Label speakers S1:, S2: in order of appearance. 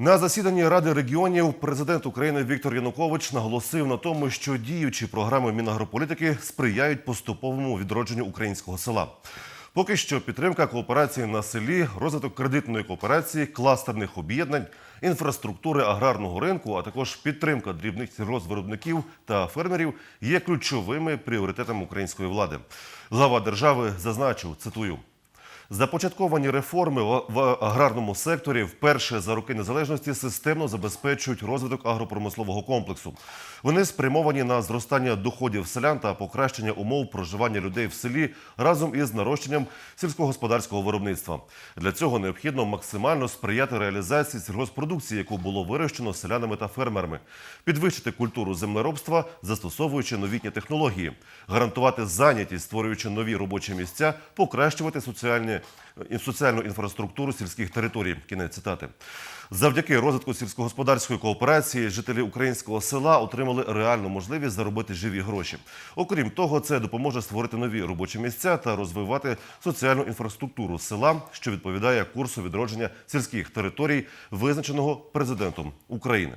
S1: На засіданні Ради регіонів президент України Віктор Янукович наголосив на тому, що діючі програми Мінагрополітики сприяють поступовому відродженню українського села. Поки що підтримка кооперації на селі, розвиток кредитної кооперації, кластерних об'єднань, інфраструктури аграрного ринку, а також підтримка дрібних сільгоспвиробників та фермерів є ключовими пріоритетами української влади. Глава держави зазначив, цитую. Започатковані реформи в- аграрному секторі вперше за роки незалежності системно забезпечують розвиток агропромислового комплексу. Вони спрямовані на зростання доходів селян та покращення умов проживання людей в селі разом із нарощенням сільськогосподарського виробництва. Для цього необхідно максимально сприяти реалізації сільгоспродукції, яку було вирощено селянами та фермерами, підвищити культуру землеробства, застосовуючи новітні технології, гарантувати зайнятість, створюючи нові робочі місця, покращувати соціальні і соціальну інфраструктуру сільських територій. Кінець цитати. Завдяки розвитку сільськогосподарської кооперації жителі українського села отримали реальну можливість заробити живі гроші. Окрім того, це допоможе створити нові робочі місця та розвивати соціальну інфраструктуру села, що відповідає курсу відродження сільських територій, визначеного президентом України.